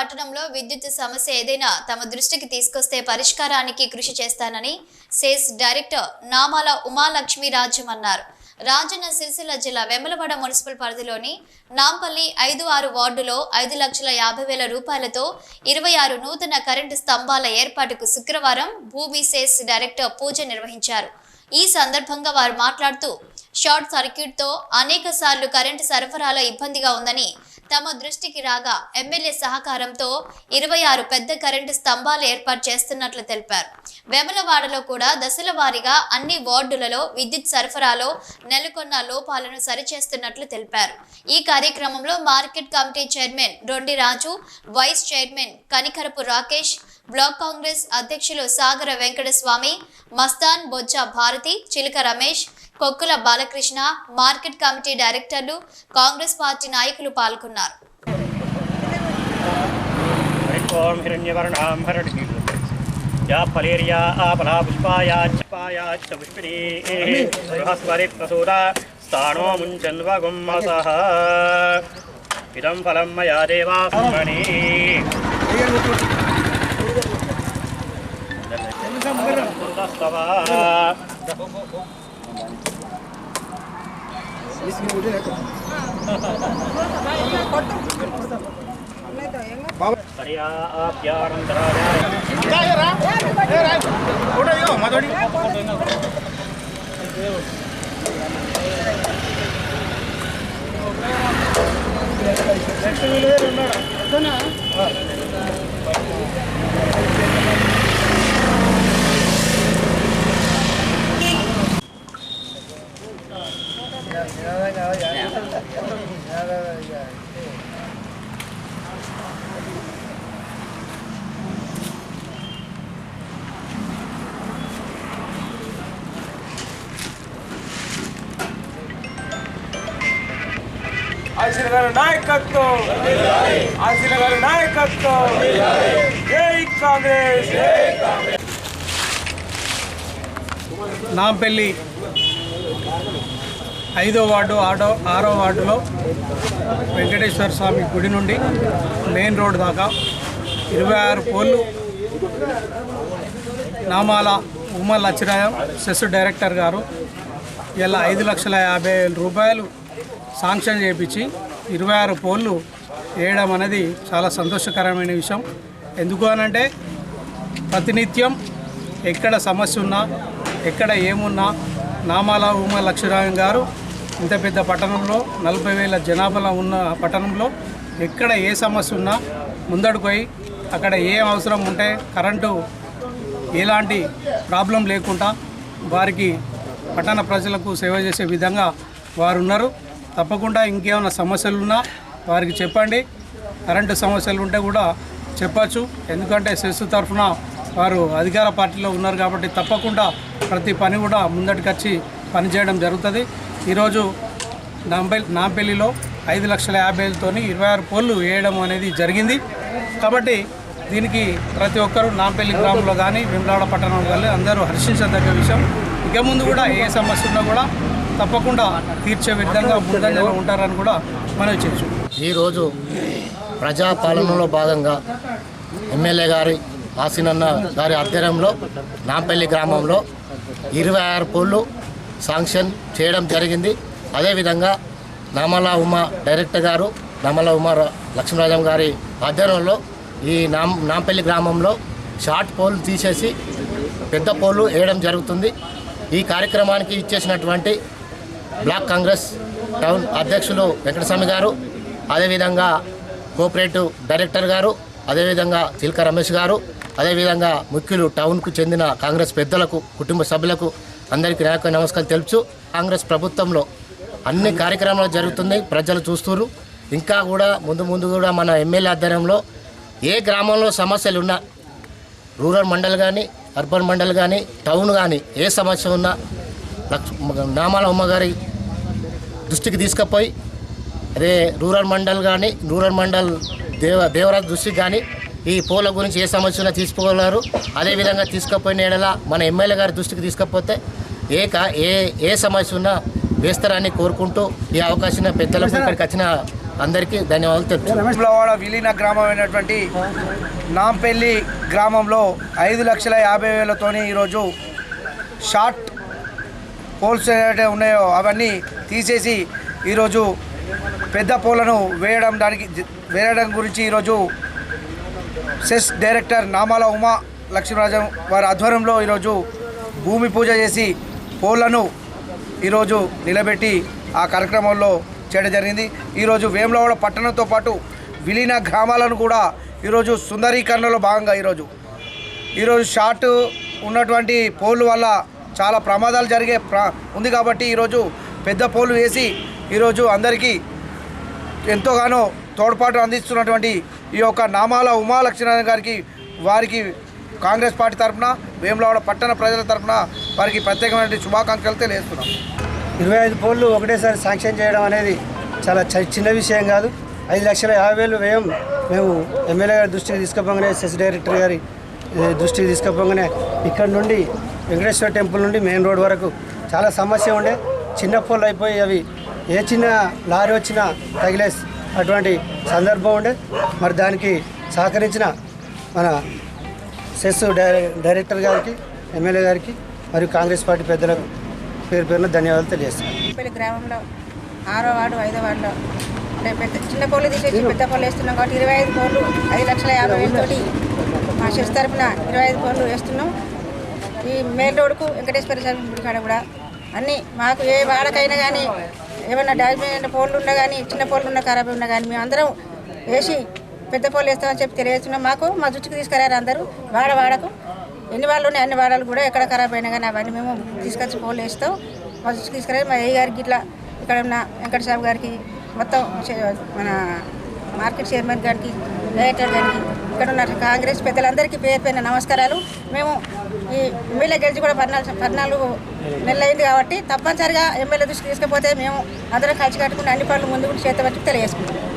పట్టణంలో విద్యుత్ సమస్య ఏదైనా తమ దృష్టికి తీసుకొస్తే పరిష్కారానికి కృషి చేస్తానని సేస్ డైరెక్టర్ నామాల ఉమాలక్ష్మి రాజ్యం అన్నారు. రాజన్న సిరిసిల్ల జిల్లా వెమ్మలవాడ మున్సిపల్ పరిధిలోని నాంపల్లి ఐదు ఆరు వార్డులో ఐదు లక్షల యాభై వేల రూపాయలతో ఇరవై ఆరు నూతన కరెంటు స్తంభాల ఏర్పాటుకు శుక్రవారం భూమి సేస్ డైరెక్టర్ పూజ నిర్వహించారు. ఈ సందర్భంగా వారు మాట్లాడుతూ షార్ట్ సర్క్యూట్తో అనేక సార్లు కరెంటు సరఫరాలో ఇబ్బందిగా ఉందని తమ దృష్టికి రాగా ఎమ్మెల్యే సహకారంతో ఇరవై ఆరు పెద్ద కరెంటు స్తంభాలు ఏర్పాటు చేస్తున్నట్లు తెలిపారు. వెమలవాడలో కూడా దశల వారీగా అన్ని వార్డులలో విద్యుత్ సరఫరాలో నెలకొన్న లోపాలను సరిచేస్తున్నట్లు తెలిపారు. ఈ కార్యక్రమంలో market committee chairman Rondi Raju vice chairman Kanikarapu Rakesh block Congress అధ్యక్షులు సాగర వెంకటస్వామి మస్తాన్ బొజ్జ భారతి చిలుక రమేష్ కొక్కుల బాలకృష్ణ మార్కెట్ కమిటీ డైరెక్టర్లు కాంగ్రెస్ పార్టీ నాయకులు పాల్గొన్నారు ॐ हिरण्यवर्णां हरणी या फलेर्या आपला पुष्पाया चपाया च पुष्पिणी बृहस्पति प्रसूता स्थाणो मुञ्चन्वगुम्मसः इदं फलं मया देवा ब्रह्मणि ఉన్నాడు ఆశీల గారి నాయకత్వం. ఆశీల గారి నాయకత్వం. జై కాంగ్రెస్. నాంపల్లి ఐదో వార్డు ఆడో ఆరో వార్డులో వెంకటేశ్వర స్వామి గుడి నుండి మెయిన్ రోడ్ దాకా ఇరవై ఆరు పోళ్ళు నామాల ఉమ లచ్చిరాయం సెస్ డైరెక్టర్ గారు. ఇలా ఐదు లక్షల యాభై వేల రూపాయలు శాంక్షన్ చేయించి ఇరవై ఆరు పోళ్ళు వేయడం అనేది చాలా సంతోషకరమైన విషయం. ఎందుకు అనంటే ప్రతినిత్యం ఎక్కడ సమస్య ఉన్నా ఎక్కడ ఏమున్నా నామాల ఉమ లక్ష్మీరాయం గారు ఇంత పెద్ద పట్టణంలో నలభై వేల జనాభాలో ఉన్న పట్టణంలో ఎక్కడ ఏ సమస్య ఉన్నా ముందడుకోయి అక్కడ ఏ అవసరం ఉంటే కరెంటు ఎలాంటి ప్రాబ్లం లేకుండా వారికి పట్టణ ప్రజలకు సేవ చేసే విధంగా వారు ఉన్నారు తప్పకుండా ఇంకేమైనా సమస్యలు ఉన్నా వారికి చెప్పండి. కరెంటు సమస్యలు ఉంటే కూడా చెప్పచ్చు. ఎందుకంటే సెస్ తరఫున వారు అధికార పార్టీలో ఉన్నారు కాబట్టి తప్పకుండా ప్రతి పని కూడా ముందటికొచ్చి పనిచేయడం జరుగుతుంది. ఈరోజు నాంపల్లి నాంపల్లిలో ఐదు లక్షల యాభై వేలతోని ఇరవై ఆరు పోళ్ళు వేయడం అనేది జరిగింది. కాబట్టి దీనికి ప్రతి ఒక్కరూ నాంపల్లి గ్రామంలో కానీ విమలాడ పట్టణంలో కానీ అందరూ హర్షించదగ్గ విషయం. ఇక ముందు కూడా ఏ సమస్య ఉన్నా కూడా తప్పకుండా తీర్చే విధంగా ముందంజలో ఉంటారని కూడా మనం చేయొచ్చు. ఈరోజు ప్రజాపాలనలో భాగంగా ఎమ్మెల్యే గారి ఆసినన్న గారి ఆధ్వర్యంలో నాంపల్లి గ్రామంలో ఇరవై ఆరు పోళ్ళు శాంక్షన్ చేయడం జరిగింది. అదేవిధంగా నామల ఉమ డైరెక్టర్ గారు నామల ఉమ లక్ష్మీరాజం గారి ఆధ్వర్యంలో ఈ నాం నాంపల్లి గ్రామంలో షార్ట్ పోల్ తీసేసి పెద్ద పోలు వేయడం జరుగుతుంది. ఈ కార్యక్రమానికి ఇచ్చేసినటువంటి బ్లాక్ కాంగ్రెస్ టౌన్ అధ్యక్షులు వెంకటస్వామి గారు అదేవిధంగా కోఆపరేటివ్ డైరెక్టర్ గారు అదేవిధంగా చిల్క రమేష్ గారు అదేవిధంగా ముఖ్యులు టౌన్కు చెందిన కాంగ్రెస్ పెద్దలకు కుటుంబ సభ్యులకు అందరికీ నాయక నమస్కారం తెలుపుచు కాంగ్రెస్ ప్రభుత్వంలో అన్ని కార్యక్రమాలు జరుగుతున్నాయి ప్రజలు చూస్తున్నారు ఇంకా కూడా ముందు ముందు కూడా మన ఎమ్మెల్యే ఆధ్వర్యంలో ఏ గ్రామంలో సమస్యలు ఉన్నా రూరల్ మండల్ కానీ అర్బన్ మండల్ కానీ టౌన్ కానీ ఏ సమస్య ఉన్నా లక్ష నామాల అమ్మగారి దృష్టికి తీసుకుపోయి అదే రూరల్ మండల్ కానీ రూరల్ మండల్ దేవ దేవరాజు దృష్టికి కానీ ఈ పూల గురించి ఏ సమస్య తీసుకోగలరు. అదేవిధంగా తీసుకుపోయిన ఏడలా మన ఎమ్మెల్యే గారి దృష్టికి తీసుకపోతే ఏ కా ఏ ఏ సమస్య ఉన్నా వేస్తారని కోరుకుంటూ ఈ అవకాశం పెద్దలకు ఇక్కడికి వచ్చిన అందరికీ ధన్యవాదాలు తెలుపుతున్నాను విలీన విలీన గ్రామమైనటువంటి నాంపల్లి గ్రామంలో ఐదు లక్షల యాభై వేలతోని ఈరోజు షార్ట్ పోల్స్ ఏవైతే ఉన్నాయో అవన్నీ తీసేసి ఈరోజు పెద్ద పోలను వేయడం దానికి వేయడం గురించి ఈరోజు సెస్ డైరెక్టర్ నామాల ఉమా లక్ష్మీరాజం వారి ఆధ్వర్యంలో ఈరోజు భూమి పూజ చేసి పోళ్ళను ఈరోజు నిలబెట్టి ఆ కార్యక్రమంలో చేయడం జరిగింది. ఈరోజు వేములవాడ పట్టణంతో పాటు విలీన గ్రామాలను కూడా ఈరోజు సుందరీకరణలో భాగంగా ఈరోజు. ఈరోజు షార్ట్ ఉన్నటువంటి పోల్ వల్ల చాలా ప్రమాదాలు జరిగే ప్ర ఉంది కాబట్టి ఈరోజు పెద్ద పోలు వేసి ఈరోజు అందరికీ ఎంతోగానో తోడ్పాటు అందిస్తున్నటువంటి ఈ యొక్క నామాల ఉమాలక్ష్మీనారాయణ గారికి వారికి కాంగ్రెస్ పార్టీ తరఫున వేములవాడ పట్టణ ప్రజల తరఫున వారికి ప్రత్యేకమైన శుభాకాంక్షలు తెలియజేస్తున్నాం. ఇరవై ఐదు పోళ్ళు ఒకటేసారి శాంక్షన్ చేయడం అనేది చాలా చ- చిన్న విషయం కాదు. ఐదు లక్షల యాభై వేలు వ్యయం మేము ఎమ్మెల్యే గారి దృష్టికి తీసుకుపోగానే సెస్ డైరెక్టర్ గారి దృష్టికి తీసుకుపోగానే ఇక్కడ నుండి వెంకటేశ్వర టెంపుల్ నుండి మెయిన్ రోడ్ వరకు చాలా సమస్య ఉండే. చిన్న పోళ్ళు అయిపోయి అవి ఏ చిన్న లారీ వచ్చినా తగిలే అటువంటి సందర్భం ఉండే. మరి దానికి సహకరించిన మన సెస్ డైరె డైరెక్టర్ గారికి ఎమ్మెల్యే గారికి మరియు కాంగ్రెస్ పార్టీ పెద్దలకు పేరు పేరున ధన్యవాదాలు తెలియజేస్తాను గ్రామంలో ఆరో వార్డు ఐదో వార్డులో అంటే పెద్ద చిన్న కోళ్ళు తీసేసి పెద్ద కోళ్ళు వేస్తున్నాం కాబట్టి ఇరవై ఐదు కోళ్ళు ఐదు లక్షల యాభై వేలతోటి మా షెస్ తరఫున ఇరవై ఐదు కోళ్ళు వేస్తున్నాం. ఈ మెయిన్ రోడ్కు వెంకటేశ్వర స్వామి గుడి కాడ కూడా అన్నీ మాకు ఏ వాడకైనా కానీ ఏమైనా డాక్యుమెంట్ ఫోన్లు పోళ్ళు ఉన్నా కానీ చిన్న ఫోన్లు ఉన్నా ఖరాబ్ ఉన్నా కానీ మేము అందరం వేసి పెద్ద ఫోన్లు వేస్తామని చెప్పి తెలియజేస్తున్నాం. మాకు మా దృష్టికి తీసుకురారు అందరూ వాడ వాడకు. ఎన్ని వాళ్ళు ఉన్నాయి అన్ని వాడాలు కూడా ఎక్కడ ఖరాబ్ అయినా కానీ అవన్నీ మేము తీసుకొచ్చి ఫోన్లు వేస్తాం. మా దృష్టికి తీసుకురారు. మా ఏ గారికి ఇట్లా ఇక్కడ ఉన్న వెంకట గారికి మొత్తం మన మార్కెట్ చైర్మన్ గారికి డైరెక్టర్ గారికి ఇక్కడ ఉన్న కాంగ్రెస్ పెద్దలందరికీ పేరు పైన నమస్కారాలు. మేము ఈ ఎమ్మెల్యే గెలిచి కూడా పద్నాలుగు పద్నాలుగు నెలలైంది అయింది కాబట్టి తప్పనిసరిగా ఎమ్మెల్యే దృష్టికి తీసుకపోతే మేము అందరం కలిసి కట్టుకుని అన్ని పనులు ముందు కూడా చేతబట్టి తెలియజేసుకుంటాం